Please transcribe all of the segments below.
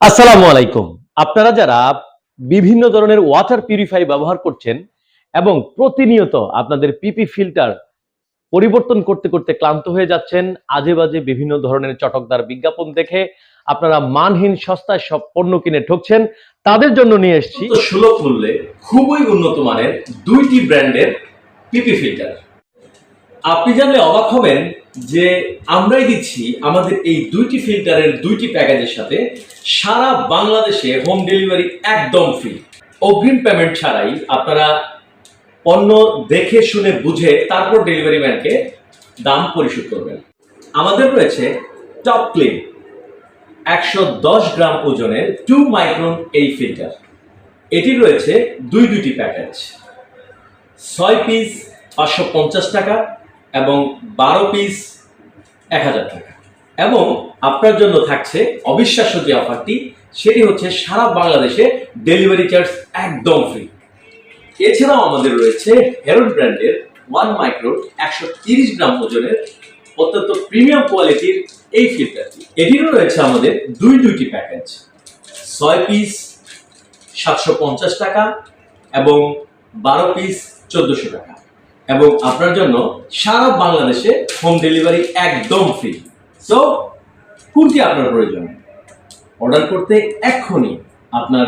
আসসালামু আলাইকুম। আপনারা যারা বিভিন্ন ধরনের ওয়াটার পিউরিফাই ব্যবহার করছেন এবং প্রতিনিয়ত আপনাদের পিপি ফিল্টার পরিবর্তন করতে করতে ক্লান্ত হয়ে যাচ্ছেন, আজে বাজে বিভিন্ন ধরনের চটকদার বিজ্ঞাপন দেখে আপনারা মানহীন সস্তায় সব পণ্য কিনে ঠকছেন, তাদের জন্য নিয়ে এসেছি সুলভ মূল্যে খুবই উন্নত মানের দুইটি ব্র্যান্ডের পিপি ফিল্টার আপনি জানলে অবাক হবেন যে আমরাই দিচ্ছি আমাদের এই দুইটি ফিল্টারের দুইটি প্যাকেজের সাথে সারা বাংলাদেশে হোম ডেলিভারি একদম ফ্রি অগ্রিম পেমেন্ট ছাড়াই আপনারা পণ্য দেখে শুনে বুঝে তারপর ডেলিভারি ম্যানকে দাম পরিশোধ করবেন। আমাদের রয়েছে টপ ক্লিন একশো দশ গ্রাম ওজনের টু মাইক্রন এই ফিল্টার এটি রয়েছে দুই দুইটি প্যাকেজ। ছয় পিস পাঁচশো পঞ্চাশ টাকা এবং বারো পিস এক হাজার টাকা। এবং আপনার জন্য থাকছে অবিশ্বাস্য যে অফারটি সেটি হচ্ছে সারা বাংলাদেশে ডেলিভারি চার্জ একদম ফ্রি এছাড়াও আমাদের রয়েছে হেরন ব্র্যান্ডের ওয়ান মাইক্রো একশো তিরিশ গ্রাম ওজনের অত্যন্ত প্রিমিয়াম কোয়ালিটির এই ফিল্টারটি এটিরও রয়েছে আমাদের দুই দুইটি প্যাকেজ ছয় পিস সাতশো পঞ্চাশ টাকা এবং বারো পিস চোদ্দশো টাকা। এবং আপনার জন্য সারা বাংলাদেশে হোম ডেলিভারি একদম ফ্রি সো কুর্তি আপনার প্রয়োজন? অর্ডার করতে এক্ষুনি আপনার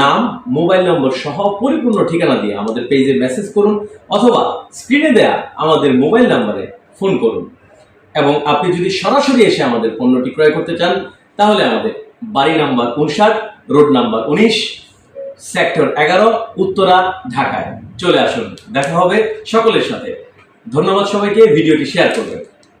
নাম মোবাইল নম্বর সহ পরিপূর্ণ ঠিকানা দিয়ে আমাদের পেজে মেসেজ করুন অথবা স্ক্রিনে দেয়া আমাদের মোবাইল নাম্বারে ফোন করুন। এবং আপনি যদি সরাসরি এসে আমাদের পণ্যটি ক্রয় করতে চান, তাহলে আমাদের বাড়ি নাম্বার উনষাট, রোড নাম্বার উনিশ সেক্টর এগারো, উত্তরা, ঢাকায়। চলে আসুন। দেখা হবে সকলের সাথে। ধন্যবাদ সবাইকে ভিডিওটি শেয়ার করবেন।